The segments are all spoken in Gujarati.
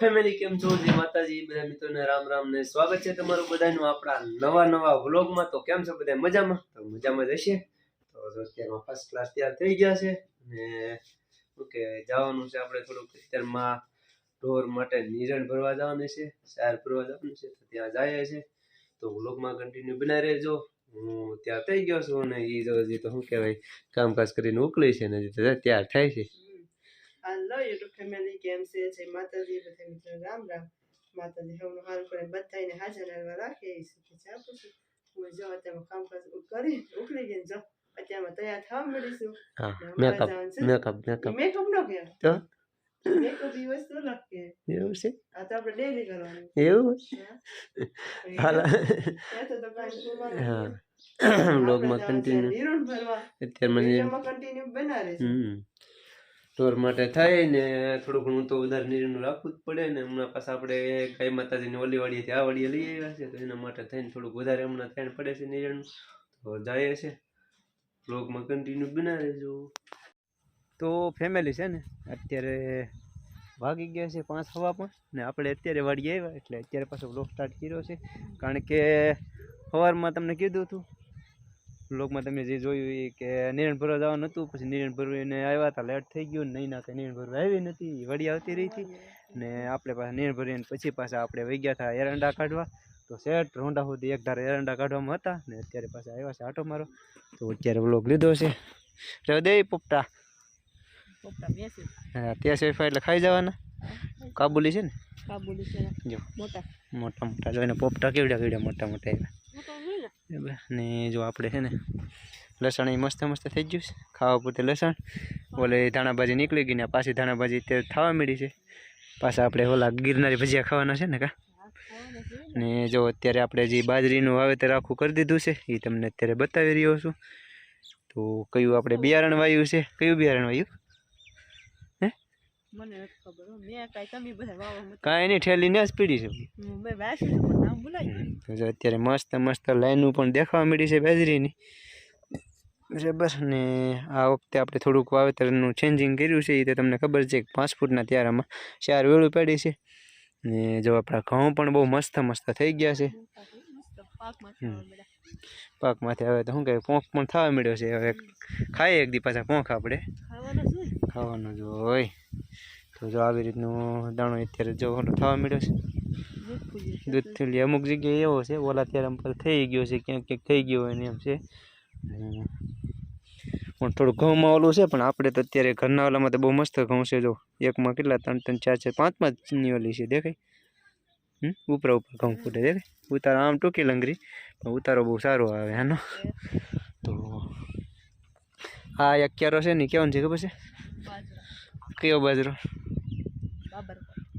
ફેમિલી કેમ છો? જય માતાજી, બધા મિત્રોને રામ રામ ને સ્વાગત છે તમારું બધાનું આપણા નવા નવા વ્લોગમાં. તો કેમ છો બધા? મજામાં? તો મજામાં જ હશે. તો અત્યારમાં ફર્સ્ટ ક્લાસ તૈયાર થઈ ગયા છે. ને શું કે જવાનું છે આપણે થોડુંક. અત્યારમાં ઢોર માટે નિરણ ભરવા જવાનું છે સાર ભરવા જવાનું છે, તો ત્યાં જાય છે તો વ્લોગમાં કન્ટિન્યુ બનાવી રહેજો. હું ત્યાં થઈ ગયો છું અને એ તો શું કહેવાય? કામકાજ કરીને ઉકલી છે ને તૈયાર થાય છે. હાલો યુટ્યુબ ફેમિલી કેમ છે જય માતાજી બધા મિત્રો રામ રામ માતાજી સૌનું હારું કરે બધાને હાજર હાલવા રાખે એ શુભેચ્છા આપું છું હું જો અત્યારમાં કામકાજ કરી ઉકળી ગઈ જો અત્યારમાં તૈયાર થવા મળીશું હા મેકઅપ છે. મેકઅપ મેકઅપ મેકઅપ નો કે તો મેકઅપ એ વસ્તુ અલગ એવું છે આ તો આપણે ડેલી કરવાનું એવું હાલ તો તો કાંઈ કરવાનું હા છે કન્ટિન્યુ અત્યારે મને કન્ટિન્યુ બનાવે છે ઢોર માટે થાય ને થોડું ઘણું તો વધારે નીરનું રાખવું જ પડે ને. હમણાં પાછા આપણે ગાય માતાજીની ઓલી વાડીએથી આ વાડીએ લઈ આવ્યા છે, તો એના માટે થઈને થોડુંક વધારે હમણાં થઈને પડે છે નીરણનું તો જાય છે. બ્લોગમાં કન્ટિન્યુ બનાવે જો તો ફેમિલી છે ને, અત્યારે વાગી ગયા છે પાંચ હવા પણ ને આપણે અત્યારે વાડીએ આવ્યા એટલે અત્યારે પાછો બ્લોગ સ્ટાર્ટ કર્યો છે. કારણ કે સવારમાં તમને કીધું હતું બ્લોગમાં તમે જે જોયું એ કે નિરણ ભરવા જવાનું હતું પછી નિરણ ભરવીને આવ્યા હતા લેટ થઈ ગયું નહીં ના નિરણ ભરવા આવી નથી વડી આવતી રહી હતી. ને આપણે પાછા નિરણ ભરીને પછી પાછા આપણે વહી ગયા હતા એરંડા કાઢવા. તો સેટ રોંડા સુધી એક ધારે એરંડા કાઢવામાં હતા ને અત્યારે પાછા આવ્યા છે આટો મારો. તો અત્યારે બ્લોગ લીધો છે. હૃદય પોપટા. હા ત્યાં સેફા એટલે ખાઈ જવાના? કાબુલી છે ને? કાબુલી છે. મોટા. મોટા મોટા. જોઈને પોપટા કેવડા કેવડા મોટા મોટા હોય ને જો આપણે છે ને લસણ એ મસ્ત મસ્ત થઈ ગયું છે. ખાવા પૂરતે લસણ. ઓલે ધાણાભાજી નીકળી ગઈ ને પાછી ધાણાભાજી અત્યારે થવા મળી છે. પાછા આપણે ઓલા ગિરનારી ભજીયા ખાવાના છે ને કા? ને. જો અત્યારે આપણે જે બાજરીનું વાવેતર આખું કરી દીધું છે એ તમને અત્યારે બતાવી રહ્યો છું. તો કયું આપણે બિયારણ વાયુ છે? કયું બિયારણ વાવ્યું મને નથી ખબર હો. મેં કાંઈ તમે બધા વાવવા કાંઈ નહીં ઠેલીને જ પીડી છે. મેં વાંચ્યું છે પણ નામ ભૂલાઈ ગયું. અત્યારે મસ્ત મસ્ત લાઈનું પણ દેખાવા મળી છે બાજરીની. બરાબર ને આ વખતે આપણે થોડુંક વાવેતરનું ચેન્જિંગ કર્યું છે એ તો તમને ખબર છે કે પાંચ ફૂટના ત્યારામાં ચાર વેળું પડી છે. ને જો આપણા ઘઉં પણ બહુ મસ્ત મસ્ત થઈ ગયા છે. પાકમાંથી. હવે તો શું કહે પોંખ પણ થવા મળ્યો છે. હવે ખાઈએ એક દી પાછા પોંખ આપણે. ખાવાના જો હોય. તો જો આવી રીતનું દાણો અત્યારે જોવાનો થવા મળ્યો છે. દૂધ થેલી અમુક જગ્યાએ એવો છે ઓલા ત્યારે પર થઈ ગયો છે ક્યાંક ક્યાંક થઈ ગયો હોય ને એમ છે. પણ થોડું ઘઉંમાં ઓલું છે પણ આપણે તો અત્યારે ઘરના ઓલામાં તો બહુ મસ્ત ઘઉં છે. જો એકમાં કેટલા? ત્રણ ત્રણ ચાર ચાર પાંચમાં પાંચ ઓલી છે દેખાય? ઉપરા ઉપર ઘઉં ફૂટે છે ઉતારો આમ ટૂંકી લંગરી, પણ ઉતારો બહુ સારો આવે આનો તો આ અક્યારો છે ને કેવાનું છે ખબર છે? કયો બાજરો?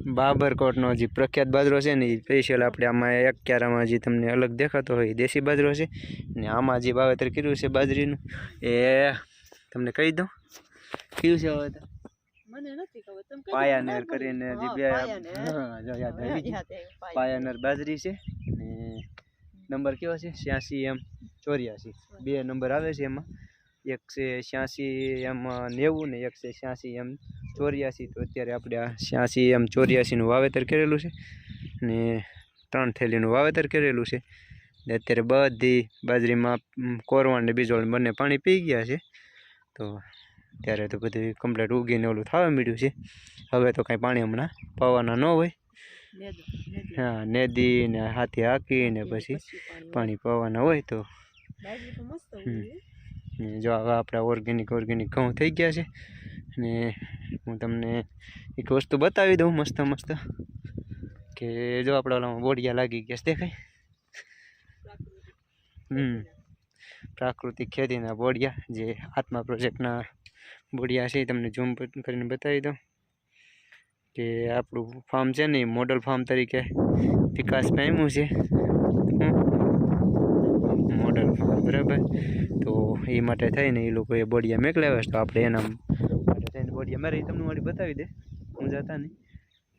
બાબરકોટનો જે પ્રખ્યાત બાજરો છે ને એ સ્પેશિયલ આપણે આમાં અક્યારામાં જે તમને અલગ દેખાતો હોય દેશી બાજરો છે. ને આમાં જે વાવેતર કર્યું છે બાજરીનું, એ તમને કહી દઉં. કયું છે વાવેતર? મને નથી ખબર. તમે કઈ પાયાનેર? કરીને જે બે યાદ આવી પાયાનેર. બાજરી છે ને નંબર કેવો છે? છ્યાસી એમ ચોર્યાસી. બે નંબર આવે છે એમાં. એક છે છ્યાસી એમ નેવું ને એક છે છ્યાસી એમ ચોર્યાસી. તો અત્યારે આપણે આ છ્યાસી એમ ચોર્યાસીનું વાવેતર કરેલું છે ને ત્રણ થેલીનું વાવેતર કરેલું છે. ને અત્યારે બધી બાજરીમાં કોરવાણ ને બીજોળ બંને પાણી પી ગયા છે. તો ત્યારે તો બધું કમ્પ્લેટ ઉગીને ઓલું થવા મળ્યું છે. હવે તો કાંઈ પાણી હમણાં પાવાના ન હોય. હા નેદી ને હાથી હાકી ને પછી પાણી પવાના હોય તો. જો આવા આપણા ઓર્ગેનિક ઓર્ગેનિક ઘઉં થઈ ગયા છે. ને હું તમને એક વસ્તુ બતાવી દઉં મસ્ત મસ્ત. કે જો આપણા ઓલામાં બોડિયા લાગી ગયા છે દેખાય? હમ. પ્રાકૃતિક ખેતીના બોડિયા જે આત્મા પ્રોજેક્ટના બોડિયા છે તમને ઝૂમ કરીને બતાવી દઉં. કે આપણું ફાર્મ છે ને મોડલ ફાર્મ તરીકે વિકાસ પામ્યું છે. મોડલ ફાર્મ બરાબર. તો એ માટે થઈને એ લોકોએ બોડિયા મેકલાવ્યા છે. તો આપણે એના માટે થઈને બોડિયા મારે તમને વાળી બતાવી દે. હું જતા નહીં.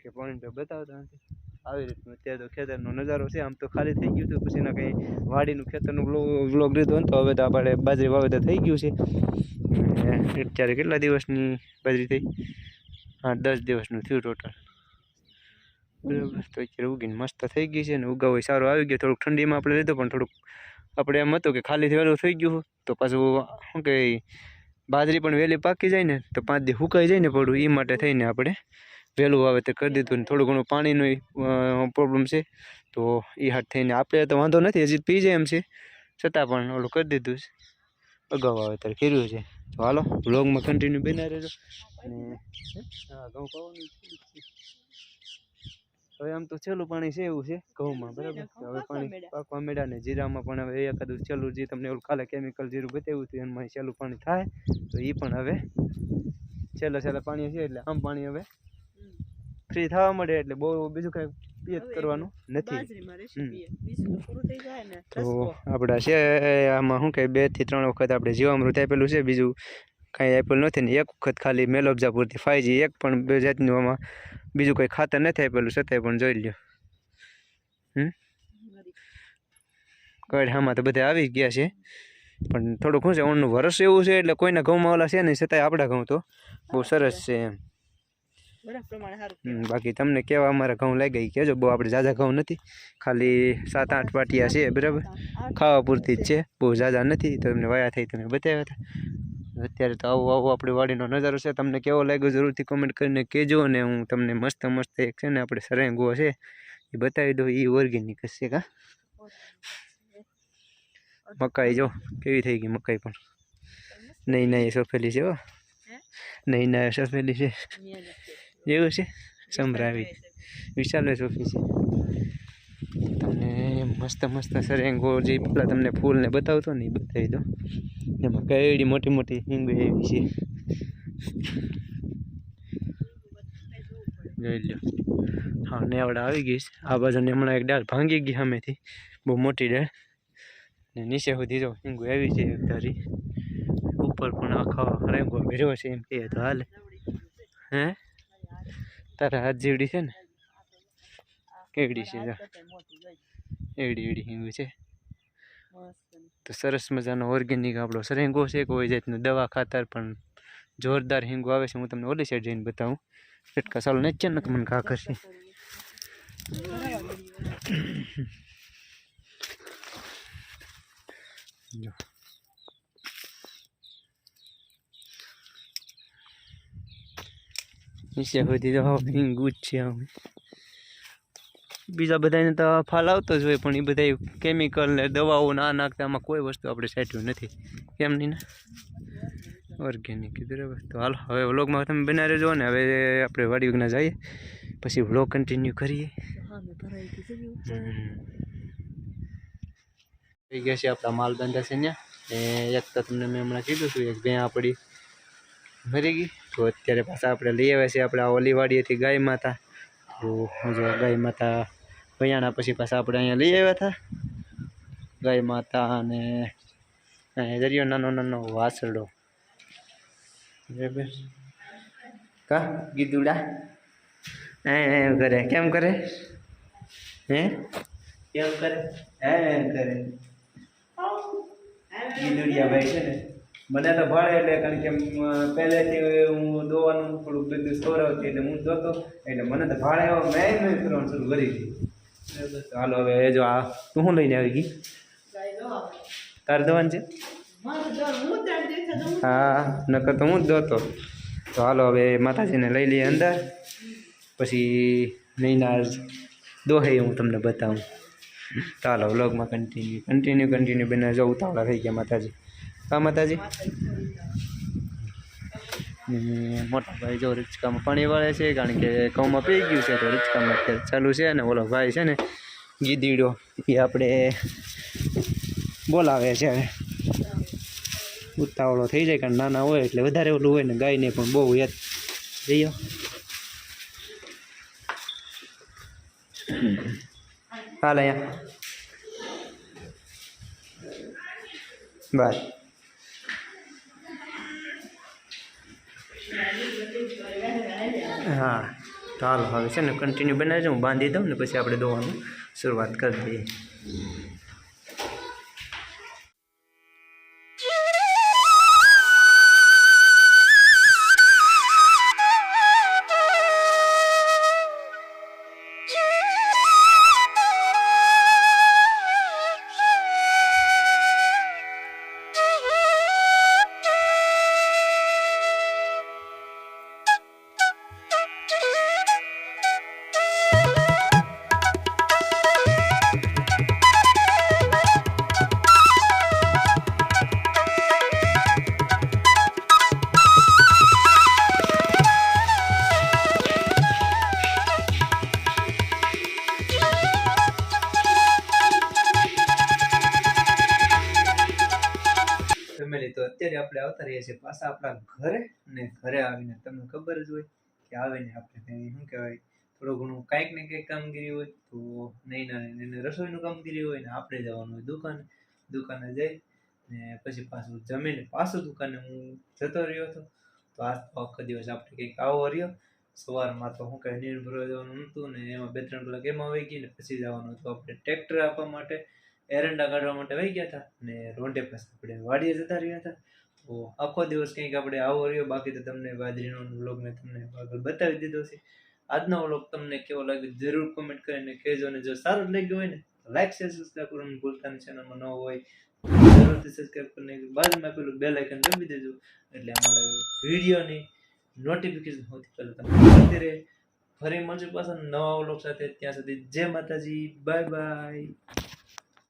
કે પોઈન્ટ બતાવતા નથી. આવી રીતનું અત્યારે તો ખેતરનો નજારો છે. આમ તો ખાલી થઈ ગયું હતું પછી એના કંઈ વાડીનું ખેતરનું વ્લોગ લીધો ને તો હવે તો આપણે બાજરી વાવેતર થઈ ગયું છે. અત્યારે કેટલા દિવસની બાજરી થઈ? હા, દસ દિવસનું થયું ટોટલ બરાબર. તો અત્યારે ઉગીને મસ્ત થઈ ગઈ છે ને ઉગાવો સારો આવી ગયો. થોડુંક ઠંડીમાં આપણે લીધું, પણ થોડુંક આપણે એમ હતું કે ખાલી વહેલું થઈ ગયું તો પાછું શું કે બાજરી પણ વહેલી પાકી જાય ને, તો પાંચ દી સુકાઈ જાય ને પડું. એ માટે થઈને આપણે વહેલું વાવેતર કરી દીધું ને થોડું ઘણું પાણીનો પ્રોબ્લેમ છે. તો એ હાથ થઈને આપણે તો વાંધો નથી, હજી પી જાય એમ છે. છતાં પણ ઓલું કરી દીધું છે. અગાઉ વાવેતર કર્યું છે. તો હાલો બ્લોગમાં કન્ટિન્યુ બના રહેજો. અને હવે આમ તો છેલ્લું પાણી છે એવું છે, ઘઉંમાં, બરાબર? હવે પાણી પાકવા મેળા ને જીરામાં પણ હવે એકાદું છેલ્લું જે તમને ઓલું કાલે કેમિકલ જીરું બતાવ્યું હતું, એમાં છેલ્લું પાણી થાય. તો એ પણ હવે છેલ્લા છેલ્લા પાણી છે એટલે આમ પાણી હવે ફ્રી થવા મળે એટલે બહુ બીજું કાંઈ પિયત કરવાનું નથી હમ. તો. આપણા છે આમાં શું કહે બેથી ત્રણ વખત આપણે જીવામૃત આપેલું છે બીજું કાંઈ આપેલું નથી ને એક વખત ખાલી મેલોબજા પૂરતી ફાઈજી એક પણ બે જાતનું આમાં બીજું કોઈ ખાતર નથી આપેલું છતાંય પણ જોઈ લ્યો. કડ આમાં તો બધા આવી ગયા છે પણ થોડુંક શું છે ઓણનું વરસ એવું છે એટલે કોઈના ઘઉંમાં ઓલા છે નહીં છતાંય આપણા ઘઉં તો બહુ સરસ છે એમ બરફ પ્રમાણે સારું હમ, બાકી તમને કેવા અમારા ઘઉં લઈ ગઈ. કહેજો બહુ આપણે ઝાઝા ઘઉં નથી. ખાલી સાત આઠ પાટિયા છે બરાબર? ખાવા પૂરતી જ છે. બહુ ઝાઝા નથી. તો તમને વાયા થઈ તમે બતાવ્યા હતા. અત્યારે તો આવું આવું આપણી વાડીનો નજારો છે. તમને કેવો લાગ્યો જરૂરથી કોમેન્ટ કરીને કહેજો અને હું તમને મસ્ત મસ્ત એક છે ને આપણે સરેંગો છે એ બતાવી દઉં. એ ઓર્ગેનિક છે કા? મકાઈ જો કેવી થઈ ગઈ મકાઈ પણ? નહીં નહીં સફેલી છે હો. નહીં ના સફેલી છે. એવું છે સંભળાવી વિશાલ સોફી છે તમને મસ્ત મસ્ત સરેંગો જે પેલા તમને ફૂલને બતાવતો ને એ બતાવી દો એમાં કઈ મોટી મોટી હિંગો એવી છે જોઈ લ્યો હા નેવડા આવી ગઈ છે આ બાજુને હમણાં એક ડાળ ભાંગી ગઈ સામેથી બહુ મોટી ડાળ ને નીચે સુધી જો હિંગુ આવી છે એક ધારી ઉપર પણ આખા રેંગો ભેરવો છે એમ કહે તો હાલે હે તારા હાથ જેવડી છે ને? કેવડી છે એવડી એવડી હિંગું છે. તો સરસ મજાનો ઓર્ગેનિક આપણો સરેંગો છે કોઈ જાતનું દવા ખાતર પણ જોરદાર હિંગો આવે છે. હું તમને ઓલી સાઈડ જઈને બતાવું. ફટકા સારું ને નક મને કા કરશે જો. નીચે સુધી તો હિંગુ જ છે આમ. બીજા બધાને તો ફાલ આવતો જ હોય પણ એ બધા કેમિકલ ને દવાઓ ના નાખતા આમાં કોઈ વસ્તુ આપણે સાટ્યું નથી. કેમ નહીં ને? ઓર્ગેનિક બરાબર. તો હાલો હવે વ્લોગમાં તમે બનાવી રહેજો ને હવે આપણે વાડી વિઘ્ના જઈએ પછી વ્લોગ કન્ટિન્યુ કરીએ. થઈ ગયા છે આપણા માલ બાંધા છે ત્યાં એક તો તમને મેં હમણાં કીધું હતું એક ભેં આપણી મરી ગઈ. તો અત્યારે પાછા આપણે લઈ આવ્યા છીએ આપણે આ ઓલીવાડીએથી ગાય માતા તો જો ગાય માતા ભૈયાના પછી પાછા આપણે અહીંયા લઈ આવ્યા હતા. ગાય માતા અને દરિયો નાનો નાનો વાસરડો. બરાબર. કા? ગીદુડા એ એમ કરે. કેમ કરે? હે? કેમ કરે? એમ કરે. ગીધુડિયા ભાઈ છે ને. મને તો ભાડે એટલે કારણ કે પહેલેથી હું દોવાનું થોડુંક બધું સોરાવતી એટલે હું દોતો એટલે મને તો ભાડે એવો મેં કરવાનું શરૂ કરી દીધું. હાલો હવે એ જો આ તું શું લઈને આવી ગઈ? તારે દવાનું છે? હા નકર તો હું જ દોતો તો હાલો હવે માતાજીને લઈ લઈએ અંદર. પછી નૈના દોહે હું તમને બતાવું. ચાલો વ્લોગમાં કન્ટિન્યુ કન્ટિન્યુ કન્ટિન્યુ બને જો ઉતાવળા થઈ ગયા માતાજી. હા, માતાજી. મોટા ભાઈ જો રિચકામાં પાણી વાળે છે, કારણ કે ઘઉંમાં પી ગયું છે, તો રિચકામાં અત્યારે ચાલુ છે અને ઓલો ભાઈ છે ને, ગીદીડો, એ આપણે બોલાવે છે ઉતાવળો થઈ જાય, કારણ નાના હોય એટલે વધારે ઓલું હોય ને ગાયને પણ બહુ યાદ. જઈએ. હાલ અહીંયા. બસ હા તો હાલ હવે છે ને કન્ટિન્યુ બનાવજો હું બાંધી દઉં ને પછી આપણે દોવાનું શરૂઆત કરી દઈએ. આપણે આવતા રહીએ છીએ પાછા આપણા ઘરે અને ઘરે આવીને તમને ખબર જ હોય કે આવીને આપણે કંઈ શું કહેવાય, થોડું ઘણું કાંઈક ને કંઈક કામગીરી હોય તો નહીં ના રસોઈનું કામગીરી હોય ને આપણે જવાનું હોય દુકાને. દુકાને જઈ ને પછી પાછું જમીને પાછું દુકાને હું જતો રહ્યો હતો. તો આજ તો આખો દિવસ આપણે કંઈક આવો રહ્યો. સવારમાં તો શું કાંઈ નીર જવાનું નહોતું ને એમાં બે ત્રણ કલાક એમાં વહી ગઈ ને પછી જવાનું હતું આપણે ટ્રેક્ટર આપવા માટે, એરંડા કાઢવા માટે વહી ગયા હતા ને રોંઢે પાસે આપણે વાડીએ જતા રહ્યા હતા. આખો દિવસ કંઈક આપણે આવો રહ્યો. બાકી તો તમને બાજરીનો વ્લોગ મેં તમને આગળ બતાવી દીધો છે. આજનો વ્લોગ તમને કેવો લાગ્યો જરૂર કોમેન્ટ કરીને કહેજો અને જો સારો લાગ્યો હોય ને લાઈક શેર સબસ્ક્રાઈબ કરવાનું ભૂલતા ચેનલમાં ન હોય જરૂરથી સબસ્ક્રાઈબ કરીને બાજુમાં પેલું બેલ આઇકન દબાવી દેજો. એટલે અમારા વિડીયોની નોટિફિકેશન હોતી પહેલાં તમને મળતી રહે. ફરી મળશું પાછા નવા વ્લોગ સાથે. ત્યાં સુધી જય માતાજી. Bye bye